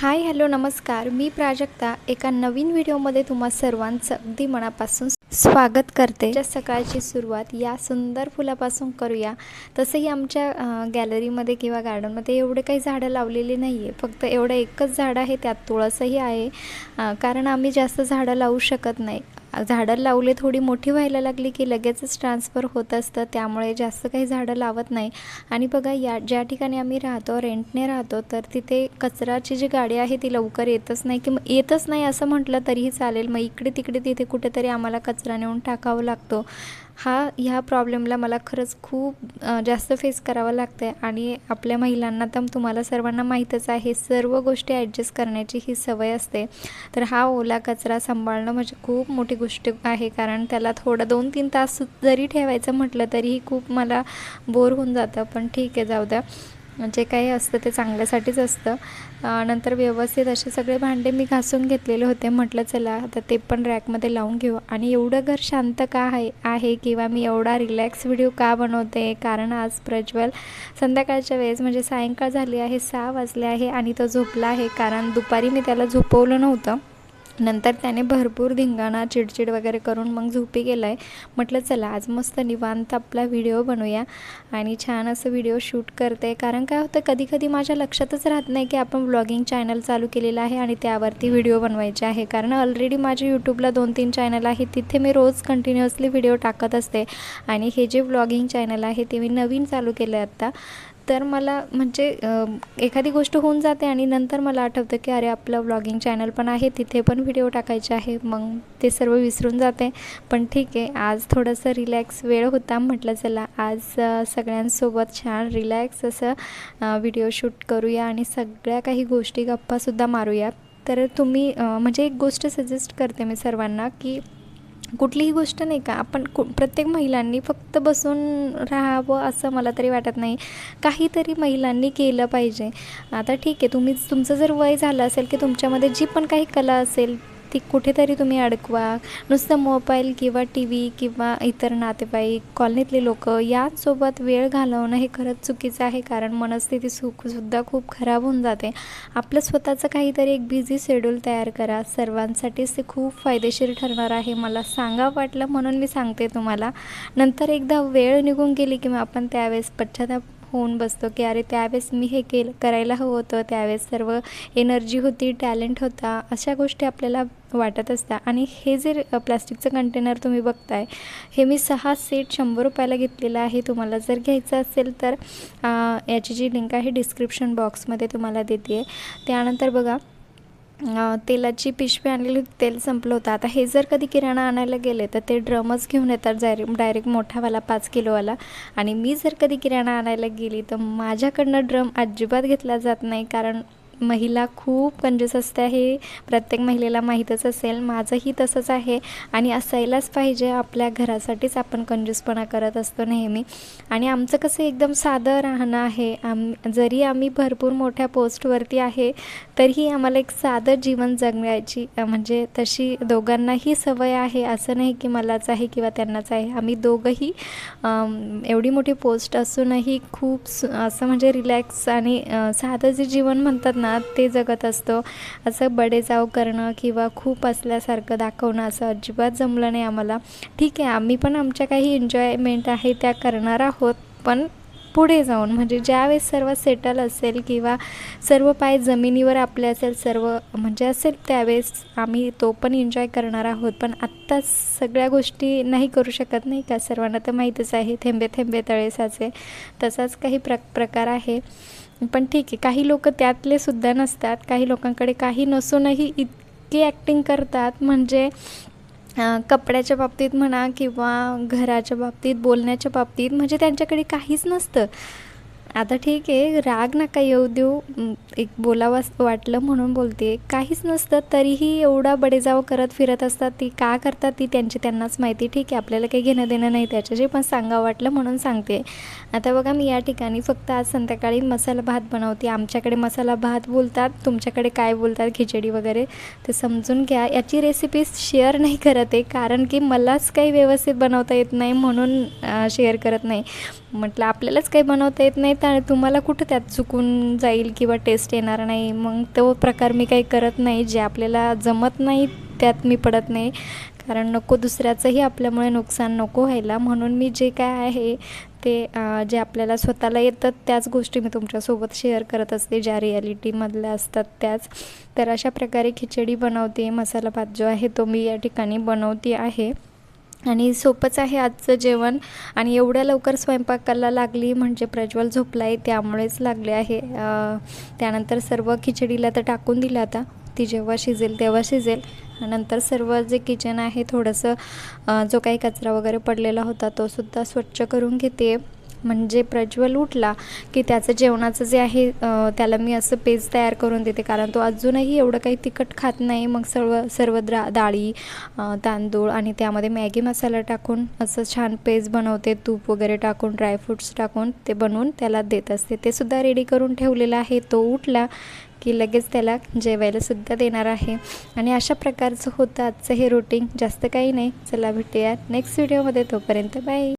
Hi hello नमस्कार. मी प्राजक्ता. एका नवीन व्हिडिओमध्ये तुम्हा सर्वांचं अगदी मनापासून स्वागत करते. ज्या सकाळची सुरुवात या सुंदर फुलापासून करूया. तसंही आमच्या गॅलरीमध्ये किंवा गार्डनमध्ये एवढे काही झाडं लावलेली नाही आहे फक्त एवढं एकच झाड आहे त्यात तुळसही आहे. कारण आम्ही जास्त झाडं लावू शकत नाही. झाडं लावले थोडी मोठी व्हायला लागली की लगेचच ट्रान्सफर होत असतं. त्यामुळे जास्त काही झाडं लावत नाही. आणि बघा या ज्या ठिकाणी आम्ही राहतो रेंटने राहतो तर तिथे कचराची जी गाडी आहे ती लवकर येतच नाही की येतच नाही असं म्हटलं तरीही चालेल. मग इकडे तिकडे तिथे कुठेतरी आम्हाला कचरा नेऊन टाकावा लागतो. हा ह्या प्रॉब्लेमला मला खरंच खूप जास्त फेस करावं लागतं आहे आणि आपल्या महिलांना तर तुम्हाला सर्वांना माहीतच आहे सर्व गोष्टी ॲडजस्ट करण्याची ही सवय असते. तर हा ओला कचरा सांभाळणं म्हणजे खूप मोठी गोष्ट आहे. कारण त्याला थोडं दोन तीन तास जरी ठेवायचं म्हटलं तरीही खूप मला बोर होऊन जातं. पण ठीक आहे जाऊ द्या. जे काही असतं ते चांगल्यासाठीच असतं. नंतर व्यवस्थित असे सगळे भांडे मी घासून घेतलेले होते. म्हटलं चला आता ते पण रॅकमध्ये लावून घेऊ. आणि एवढं घर शांत का आहे आहे? किंवा मी एवढा रिलॅक्स व्हिडिओ का बनवते? कारण आज प्रज्वल संध्याकाळच्या वेळेस म्हणजे सायंकाळ झाली आहे सहा वाजले आहे आणि तो झोपला आहे. कारण दुपारी मी त्याला झोपवलं नव्हतं. नंतर त्याने भरपूर धिंगाणा चिडचिड वगैरे करून मग झोपी गेला आहे म्हटलं चला आज मस्त निवांत आपला व्हिडिओ बनवूया आणि छान असं व्हिडिओ शूट करते. कारण काय होतं कधी कधी माझ्या लक्षातच राहत नाही की आपण व्लॉगिंग चॅनल चालू केलेलं आहे आणि त्यावरती व्हिडिओ बनवायचे आहे. कारण ऑलरेडी माझ्या यूट्यूबला दोन तीन चॅनल आहे तिथे मी रोज कंटिन्युअसली व्हिडिओ टाकत असते. आणि हे जे व्लॉगिंग चॅनल आहे ते मी नवीन चालू केलं आहे आत्ता तर मला म्हणजे एखादी गोष्ट होऊन जाते आणि नंतर मला आठवतं की अरे आपलं व्लॉगिंग चॅनल पण आहे तिथे पण व्हिडिओ टाकायचे आहे मग ते सर्व विसरून जाते. पण ठीक आहे आज थोडंसं रिलॅक्स वेळ होता म्हटलं चला आज सगळ्यांसोबत छान रिलॅक्स असं व्हिडिओ शूट करूया आणि सगळ्या काही गोष्टी गप्पासुद्धा मारूया. तर तुम्ही म्हणजे एक गोष्ट सजेस्ट करते मी सर्वांना की कुठलीही गोष्ट नाही का आपण कु प्रत्येक महिलांनी फक्त बसून राहावं असं मला तरी वाटत नाही. काहीतरी महिलांनी केलं पाहिजे. आता ठीक आहे तुम्ही तुमचं जर वय झालं असेल की तुमच्यामध्ये जी पण काही कला असेल ती कुठेतरी तुम्ही अडकवा. नुसतं मोबाईल किंवा टी व्ही किंवा इतर नातेवाईक कॉलनीतले लोक यांसोबत वेळ घालवणं हे खरंच चुकीचं आहे कारण मनस्थिती सुखसुद्धा खूप खराब होऊन जाते. आपलं स्वतःचं काहीतरी एक बिझी शेड्यूल तयार करा. सर्वांसाठीच ते खूप फायदेशीर ठरणार आहे. मला सांगा वाटलं म्हणून मी सांगते तुम्हाला. नंतर एकदा वेळ निघून गेली की मग आपण त्यावेळेस पश्चाताप होऊन बसतो की अरे त्यावेळेस मी हे केलं करायला हवं होतं. त्यावेळेस सर्व एनर्जी होती टॅलेंट होता अशा गोष्टी आपल्याला वाटत असतात. आणि हे जे प्लास्टिकचं कंटेनर तुम्ही बघताय हे मी सहा सेट शंभर रुपयाला घेतलेलं आहे. तुम्हाला जर घ्यायचं असेल तर याची जी लिंक आहे डिस्क्रिप्शन बॉक्समध्ये तुम्हाला देते आहे त्यानंतर बघा तेलाची पिशवी आणलेली होती, तेल संपलं होतं. आता हे जर कधी किराणा आणायला गेले तर ते ड्रमच घेऊन येतात डायरेक्ट डायरेक्ट मोठावाला पाच किलोवाला. आणि मी जर कधी किराणा आणायला गेली तर माझ्याकडनं ड्रम अजिबात घेतला जात नाही कारण महिला खूप कंजूस असते हे प्रत्येक महिलेला माहीतच असेल. माझंही तसंच आहे आणि असायलाच पाहिजे आपल्या घरासाठीच आपण कंजूसपणा करत असतो नेहमी. आणि आमचं कसं एकदम साधं राहणं आहे. आम जरी आम्ही भरपूर मोठ्या पोस्टवरती आहे तरीही आम्हाला एक साधं जीवन जगण्याची म्हणजे तशी दोघांनाही सवय आहे. असं नाही की मलाच आहे किंवा त्यांनाच आहे. आम्ही दोघंही एवढी मोठी पोस्ट असूनही खूप सु- असं म्हणजे रिलॅक्स आणि साधं जे जीवन म्हणतात ना ते जगत असतो. असं बडेजाव करणं किंवा खूप असल्यासारखं दाखवणं असं अजिबात जमलं नाही आम्हाला. ठीक आहे आम्ही पण आमच्या काही एन्जॉयमेंट आहे त्या करणार आहोत पण पुढे जाऊन म्हणजे ज्यावेळेस सर्व सेटल असेल किंवा सर्व पाय जमिनीवर आपले असेल सर्व म्हणजे असेल त्यावेळेस आम्ही तो पण एन्जॉय करणार आहोत. पण आत्ताच सगळ्या गोष्टी नाही करू शकत नाही का? सर्वांना तर माहीतच आहे थेंबे थेंबे तळे साचे. तसाच काही प्र प्रकार आहे. पण ठीक आहे काही लोक त्यातले सुद्धा नसतात. काही लोकांकडे काही नसूनही इतकी ॲक्टिंग करतात. म्हणजे कपड्याच्या बाबतीत म्हणा किंवा घराच्या बाबतीत बोलण्याच्या बाबतीत म्हणजे त्यांच्याकडे काहीच नसतं. आता ठीक आहे राग नका येऊ देऊ. एक बोलावं वाटलं म्हणून बोलते काहीच नसतं तरीही एवढा बडेजाव करत फिरत असतात ती. का करतात ती त्यांची त्यांनाच माहिती. ठीक आहे आपल्याला काही घेणं देणं नाही त्याच्याशी पण सांगावं वाटलं म्हणून सांगते आता बघा मी या ठिकाणी फक्त आज संध्याकाळी मसाला भात बनवते. आमच्याकडे मसाला भात बोलतात तुमच्याकडे काय बोलतात खिचडी वगैरे ते समजून घ्या. याची रेसिपी शेअर नाही करत आहे कारण की मलाच काही व्यवस्थित बनवता येत नाही म्हणून शेअर करत नाही. म्हटलं आपल्यालाच काही बनवता येत नाही तर तुम्हाला कुठं त्यात चुकून जाईल किंवा टेस्ट येणार नाही? मग तो प्रकार मी काही करत नाही. जे आपल्याला जमत नाही त्यात मी पडत नाही. कारण नको दुसऱ्याचंही आपल्यामुळे नुकसान नको व्हायला. म्हणून मी जे काय आहे ते जे आपल्याला स्वतःला येतात त्याच गोष्टी मी तुमच्यासोबत शेअर करत असते. ज्या रियालिटीमधल्या असतात त्याच. तर अशा प्रकारे खिचडी बनवते. मसाला भात जो आहे तो मी या ठिकाणी बनवते आहे. आणि सोपंच आहे आजचं जेवण. आणि एवढ्या लवकर स्वयंपाकाला लागली म्हणजे प्रज्वल झोपला आहे त्यामुळेच लागले आहे. त्यानंतर सर्व खिचडीला तर टाकून दिलं आता. ती जेव्हा शिजेल तेव्हा शिजेल. नंतर सर्व जे किचन आहे थोडंसं जो काही कचरा वगैरे पडलेला होता तो सुद्धा स्वच्छ करून घेते. म्हणजे प्रज्वल उठला की त्याचं जेवणाचं जे आहे त्याला मी असं पेज तयार करून देते. कारण तो अजूनही एवढं काही तिखट खात नाही. मग सर्व सर्व द्रा डाळी तांदूळ आणि त्यामध्ये मॅगी मसाला टाकून असं छान पेज बनवते. तूप वगैरे टाकून ड्रायफ्रूट्स टाकून ते बनवून त्याला देत असते. ते सुद्धा रेडी करून ठेवलेलं आहे. तो उठला की लगेच त्याला जेवायला सुद्धा देणार आहे. आणि अशा प्रकारचं होतं आजचं हे रुटीन जास्त काही नाही. चला भेटूया नेक्स्ट व्हिडिओमध्ये तोपर्यंत बाय